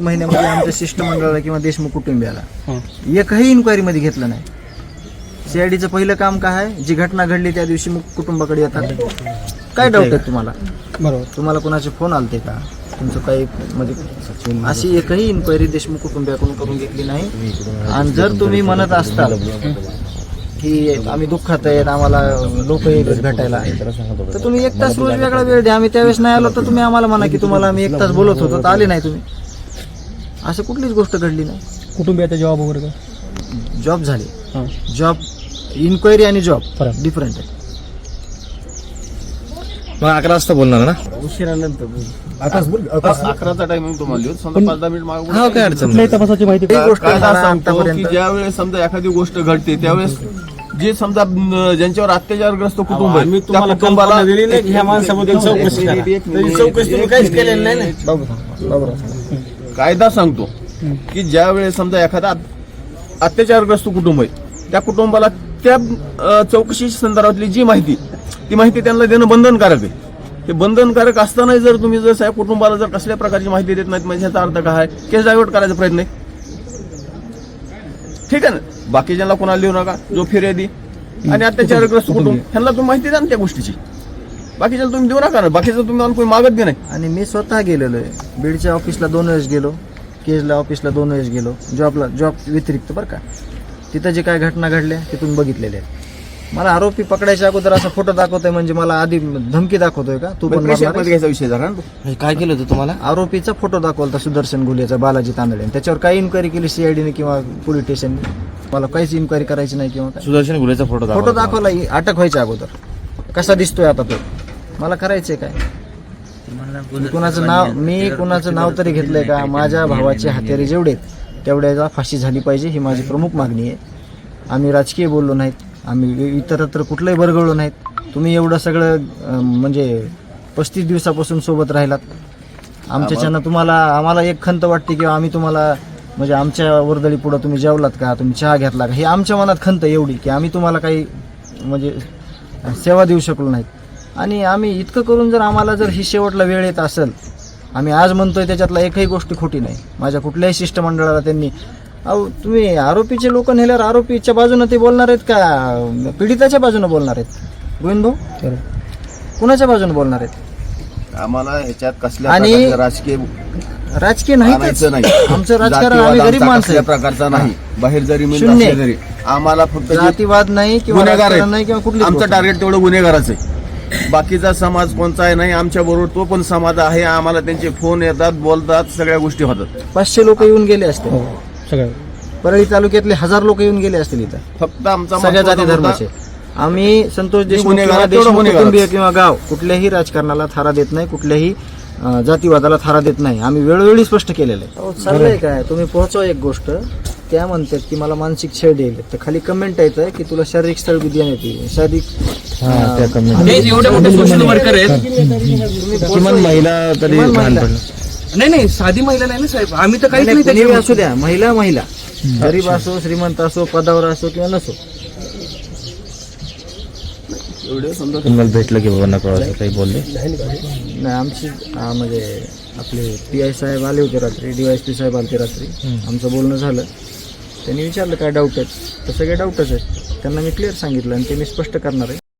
महिन्यामध्ये आमच्या शिष्टमंडळाला किंवा देशमुख कुटुंबियाला एकही इन्क्वायरी मध्ये घेतलं नाही. सीआयडीचं पहिलं काम काय आहे? जी घटना घडली त्या दिवशी मग कुटुंबाकडे येतात. काय डाऊट आहे तुम्हाला? बरोबर. तुम्हाला कोणाचे फोन आलते का? तुमचं काही म्हणजे अशी एकही इन्क्वायरी देशमुख कुटुंबियाकडून करून घेतली नाही. आणि जर तुम्ही म्हणत असताल की आम्ही दुःखात आहेत आम्हाला लोक भेटायला तर तुम्ही एक तास रोज वेगळा वेळ द्या. आम्ही त्यावेळेस नाही आलो तर तुम्ही आम्हाला म्हणा की तुम्हाला आम्ही एक तास बोलत होतो तर आले नाही तुम्ही. असं कुठलीच गोष्ट घडली नाही. कुटुंबियाचा जॉब वगैरे काय जॉब झाले. हां. जॉब इन्क्वायरी आणि जॉब फरक. डिफरंट आहे. मग अकरा वाजता बोलणार ना? अकराचा टायमिंग तुम्हाला. देऊ समजा पाच दहा मिनिट मागं हा काय अडचण कुठल्याही नाही तपासाची माहिती एक गोष्ट कायदा मला सांगतो की आतापर्यंत. ज्या वेळेस समजा एखादी गोष्ट घडते त्यावेळेस जे समजा अं, ज्यांच्यावर अत्याचारग्रस्त कुटुंब आहे, त्या कुटुंबाला ह्या माणसाबद्दल चौकशी करा. एक- एक चौकशी तुम्ही एक काहीच मिनिट. केलेली नाही ना? बाबू थांब, बाबू थांब. कायदा सांगतो की ज्या वेळेस समजा एखादा अत- अत्याचारग्रस्त कुटुंब आहे त्या कुटुंबाला त्या चौकशी संदर्भातली जी माहिती ती माहिती त्यांना देणं बंधनकारक आहे. ते बंधनकारक असताना जर तुम्ही जर साहेब कुटुंबाला जर कसल्या प्रकारची माहिती देत नाहीत म्हणजे ह्याचा अर्थ काय? आहे केस डायव्हर्ट करायचा प्रयत्न आहे. ठीक आहे ना? बाकीच्यांना कोणाला लिहू नका जो फिर्यादी आणि अत्याचारग्रस्त कुटुंब. ह्यांना तुम्ही माहिती द्या ना त्या गोष्टीची. बाकीच्याला तुम्ही देऊ नका ना. बाकीचं तुम्ही आणून कोणी मागत बी नाही. आणि मी स्वतः गेलेलो आहे. बीडच्या ऑफिसला दोन वेळेस गेलो केजला ऑफिसला दोन वेळेस गेलो. जॉबला जॉब व्यतिरिक्त बरं का. तिथं जे काय घटना घडल्या ते तुम्ही बघितलेल्या आहेत. मला आरोपी पकडायच्या अगोदर असा फोटो दाखवतोय म्हणजे मला आधी धमकी दाखवतोय का? तू पण मारणार प्रेशरमध्ये आहेस? घ्यायचा विषय झाला ना तो. काय केलं होतं तुम्हाला? आरोपीचा फोटो दाखवला सुदर्शन गुलेचा बालाजी तांदळे. त्याच्यावर काही इन्क्वायरी केली सीआयडीने किंवा पोलीस स्टेशनने मला काहीच इन्क्वायरी करायची नाही किंवा काय? सुदर्शन गुलेचा फोटो फोटो दाखवला. इ- अटक व्हायच्या अगोदर. कसा दिसतोय आता तो? मला करायचंय काय? मी कुणाचं नाव मी कुणाचं नाव तरी घेतलंय का? माझ्या भावाचे हत्यारे जेवढे आहेत, तेवढ्याला फाशी झाली पाहिजे ही माझी प्रमुख मागणी आहे. आम्ही राजकीय बोललो नाहीत. आम्ही इतरत्र कुठलंही बरगळलो नाहीत. तुम्ही एवढं सगळं म्हणजे पस्तीस दिवसापासून सोबत राहिलात. आमच्याच्यानं तुम्हाला आम्हाला एक खंत वाटते की आम्ही तुम्हाला म्हणजे आमच्या वर्दळी पुढं तुम्ही जेवलात का? तुम्ही चहा घेतला का? हे आमच्या मनात खंत एवढी की आम्ही तुम्हाला काही म्हणजे सेवा देऊ शकलो नाहीत. आणि आम्ही इतकं करून जर आम्हाला जर ही शेवटला वेळ येत असेल आम्ही आज म्हणतोय त्याच्यातला एकही गोष्ट खोटी नाही. माझ्या कुठल्याही शिष्टमंडळाला त्यांनी अहो तुम्ही आरोपीचे लोक नेल्यावर आरोपीच्या बाजूनं ते बोलणार आहेत का? पीडिताच्या बाजूनं बोलणार आहेत. गोविंद भाऊ कुणाच्या बाजूनं बोलणार आहेत? आम्हाला ह्याच्यात कसल्या आणि- राजकीय राजकीय नाही. आमचं राजकारण आम्ही गरीब माणसं. प्रकारचा नाही. बाहेर जरी शून्य. आम्हाला फक्त जातीवाद नाही किंवा नाही किंवा कुठली आमचं टार्गेट तेवढं गुन्हेगाराचं आहे. बाकीचा समाज कोणता आहे नाही आमच्या बरोबर तो पण समाज आहे आम्हाला त्यांचे फोन येतात बोलतात सगळ्या गोष्टी होतात. पाचशे लोक येऊन गेले असते. हो सगळं. परळी तालुक्यातले हजार लोक येऊन गेले असतील इथं. फक्त आमचा सगळ्या जाती धर्माचे. आम्ही संतोष देशमुख गुन्हेगार किंवा आहे, तेवढं देशमुख गुन्हेगारच. कुटुंबीय किंवा गाव कुठल्याही राजकारणाला थारा देत नाही कुठल्याही अं, जातीवादाला थारा देत नाही. आम्ही वेळोवेळी स्पष्ट केलेलं आहे. चाललंय काय? तुम्ही पोहोचवा एक गोष्ट. त्या म्हणतात की मला मानसिक छळ देईल. तर खाली कमेंट येतं की तुला शारीरिक स्थळ बी देण्यात येईल. शारीरिक किमान एवढे मोठे सोशल वर्कर आहेत. महिला तरी किमान भान महिला. पडलं नाही नाही साधी महिला नाही ना साहेब. आम्ही तर काहीच नाही, नाही कोणीही त्याच्यामध्ये. असू द्या महिला महिला. गरीब असो श्रीमंत असो पदावर असो किंवा नसो. एवढे समजा तुम्हाला भेटलं की बाबा नको असं काही बोलले? नाही आमची अं, म्हणजे आपले पी आय साहेब आले होते रात्री डीवायस पी साहेब आले होते रात्री आमचं बोलणं झालं. त्यांनी विचारलं काय डाऊट आहेत तर सगळे डाऊटच आहेत. त्यांना मी क्लिअर सांगितलं आणि ते मी स्पष्ट करणार आहे.